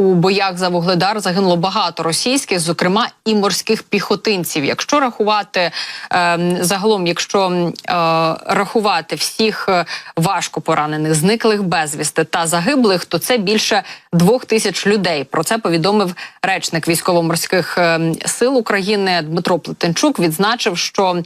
у боях за вугледар загинуло багато російських, зокрема і морських піхотинців. Якщо рахувати е, загалом, якщо е, рахувати всіх е, важко поранених, зниклих безвісти та загиблих, то це більше двох тисяч людей. Про це повідомив речник військово-морських е, сил України Дмитро Плетенчук. Відзначив, що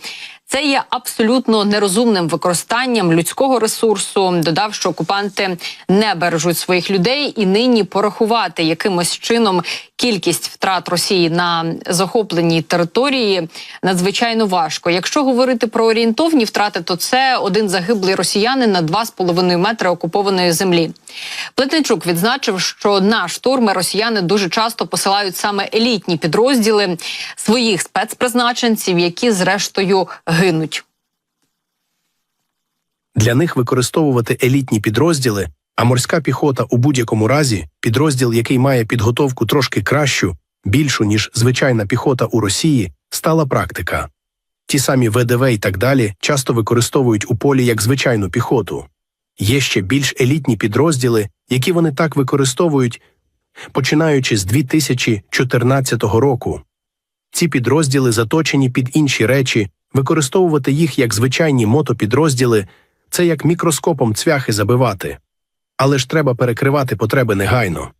це є абсолютно нерозумним використанням людського ресурсу. Додав, що окупанти не бережуть своїх людей, і нині порахувати якимось чином кількість втрат Росії на захопленій території надзвичайно важко. Якщо говорити про орієнтовні втрати, то це один загиблий росіянин на 2,5 метри окупованої землі. Плетенчук відзначив, що на штурми росіяни дуже часто посилають саме елітні підрозділи своїх спецпризначенців, які зрештою гинуть. Для них використовувати елітні підрозділи, а морська піхота у будь-якому разі підрозділ, який має підготовку трошки кращу, більшу ніж звичайна піхота у Росії, стала практика. Ті самі ВДВ і так далі часто використовують у полі як звичайну піхоту. Є ще більш елітні підрозділи, які вони так використовують, починаючи з 2014 року. Ці підрозділи заточені під інші речі, використовувати їх як звичайні мотопідрозділи це як мікроскопом цвяхи забивати. Але ж треба перекривати потреби негайно.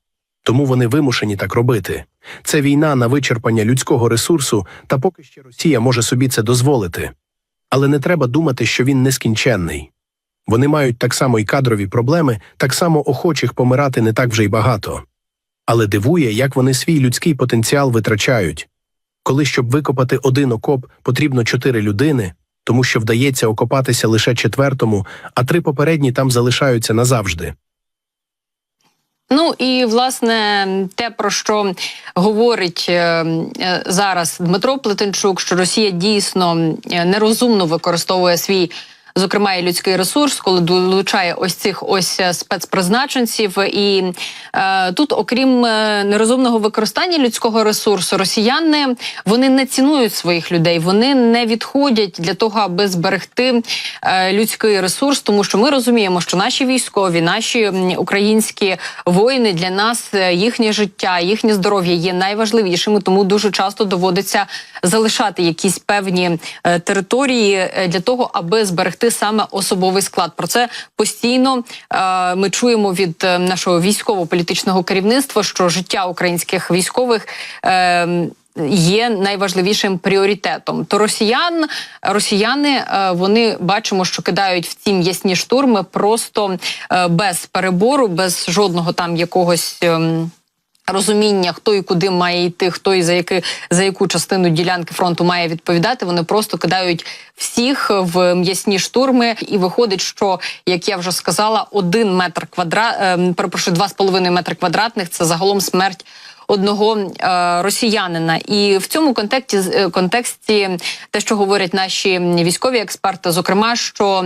Тому вони вимушені так робити. Це війна на вичерпання людського ресурсу, та поки ще Росія може собі це дозволити. Але не треба думати, що він нескінченний. Вони мають так само й кадрові проблеми, так само охочих помирати не так вже й багато. Але дивує, як вони свій людський потенціал витрачають. Коли щоб викопати один окоп, потрібно чотири людини, тому що вдається окопатися лише четвертому, а три попередні там залишаються назавжди. Ну і власне те, про що говорить е, е, зараз Дмитро Плетенчук, що Росія дійсно е, нерозумно використовує свій. Зокрема, і людський ресурс, коли долучає ось цих ось е, спецпризначенців, і е, тут, окрім е, нерозумного використання людського ресурсу, росіяни вони не цінують своїх людей, вони не відходять для того, аби зберегти е, людський ресурс, тому що ми розуміємо, що наші військові, наші українські воїни для нас е, їхнє життя, їхнє здоров'я є найважливішими, тому дуже часто доводиться залишати якісь певні е, території для того, аби зберегти саме особовий склад. Про це постійно е, ми чуємо від е, нашого військово-політичного керівництва, що життя українських військових. Е, Є найважливішим пріоритетом. То росіян, росіяни е, вони бачимо, що кидають в ці м'ясні штурми просто е, без перебору, без жодного там якогось. Ем, Розуміння, хто і куди має йти, хто і за яки за яку частину ділянки фронту має відповідати. Вони просто кидають всіх в м'ясні штурми, і виходить, що як я вже сказала, один метр квадра е, перепрошую, два з половиною метри квадратних це загалом смерть. Одного е, росіянина, і в цьому контексті е, контексті те, що говорять наші військові експерти, зокрема, що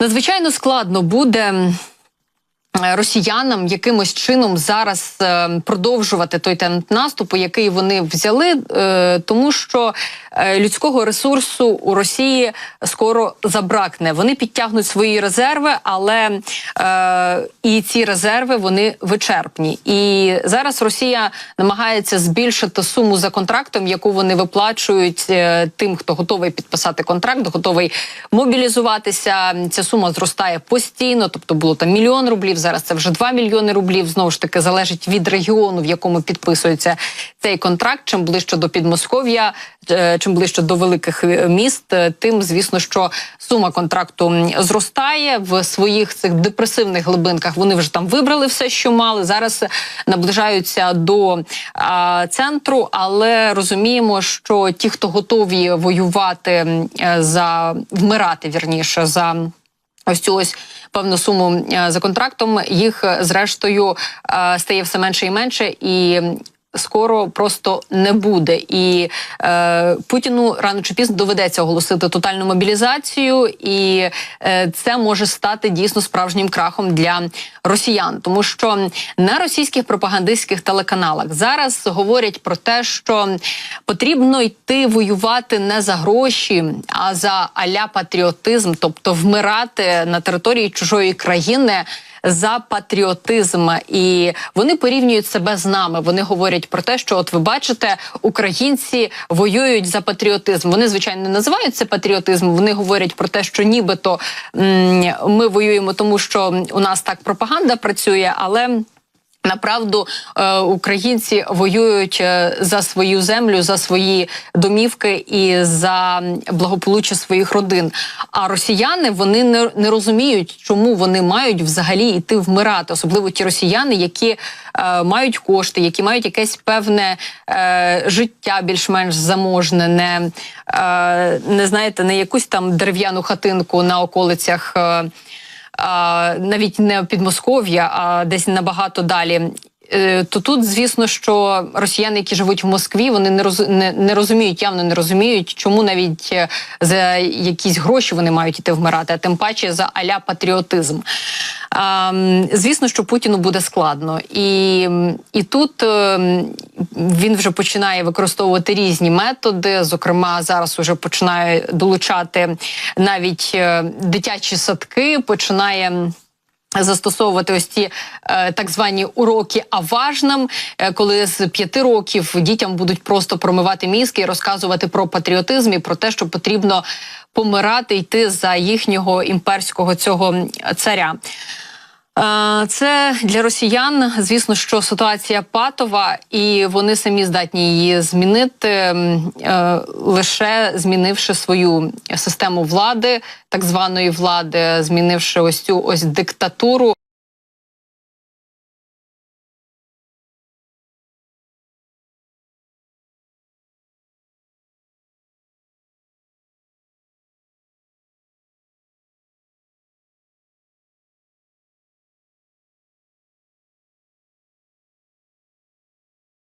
надзвичайно складно буде росіянам якимось чином зараз е, продовжувати той темп наступу, який вони взяли, е, тому що е, людського ресурсу у Росії скоро забракне. Вони підтягнуть свої резерви, але е, і ці резерви вони вичерпні. І зараз Росія намагається збільшити суму за контрактом, яку вони виплачують е, тим, хто готовий підписати контракт, готовий мобілізуватися. Ця сума зростає постійно, тобто було там мільйон рублів. Зараз це вже 2 мільйони рублів. Знову ж таки залежить від регіону, в якому підписується цей контракт. Чим ближче до Підмосков'я, е, чим ближче до великих е, міст, е, тим звісно, що сума контракту зростає в своїх цих депресивних глибинках. Вони вже там вибрали все, що мали. Зараз наближаються до а, центру, але розуміємо, що ті, хто готові воювати за вмирати вірніше за. Ось цю ось певну суму е, за контрактом. Їх е, зрештою е, стає все менше і менше, і скоро просто не буде. І е, Путіну рано чи пізно доведеться оголосити тотальну мобілізацію, і е, це може стати дійсно справжнім крахом для росіян, тому що на російських пропагандистських телеканалах зараз говорять про те, що потрібно йти воювати не за гроші, а за аля патріотизм, тобто вмирати на території чужої країни за патріотизм, і вони порівнюють себе з нами. Вони говорять про те, що от ви бачите, українці воюють за патріотизм. Вони звичайно не називають це патріотизм. Вони говорять про те, що нібито ми воюємо, тому що у нас так пропаганда працює, але. Направду е, українці воюють е, за свою землю, за свої домівки і за благополуччя своїх родин. А росіяни вони не, розуміють, чому вони мають взагалі йти вмирати, особливо ті росіяни, які е, мають кошти, які мають якесь певне е, життя більш-менш заможне, не, е, не знаєте, не якусь там дерев'яну хатинку на околицях. Е, навіть не Підмосков'я, а десь набагато далі. Е, То тут, звісно, що росіяни, які живуть в Москві, вони не роз, не, не розуміють, явно не розуміють, чому навіть е, за якісь гроші вони мають іти вмирати, а тим паче за аля патріотизм. Звісно, що Путіну буде складно, і, і тут е, він вже починає використовувати різні методи. Зокрема, зараз вже починає долучати навіть е, дитячі садки, починає. Застосовувати ось ці е, так звані уроки аважнам, е, коли з п'яти років дітям будуть просто промивати мізки і розказувати про патріотизм і про те, що потрібно помирати, йти за їхнього імперського цього царя. Це для росіян, звісно, що ситуація патова, і вони самі здатні її змінити, е, лише змінивши свою систему влади, так званої влади, змінивши ось цю ось диктатуру.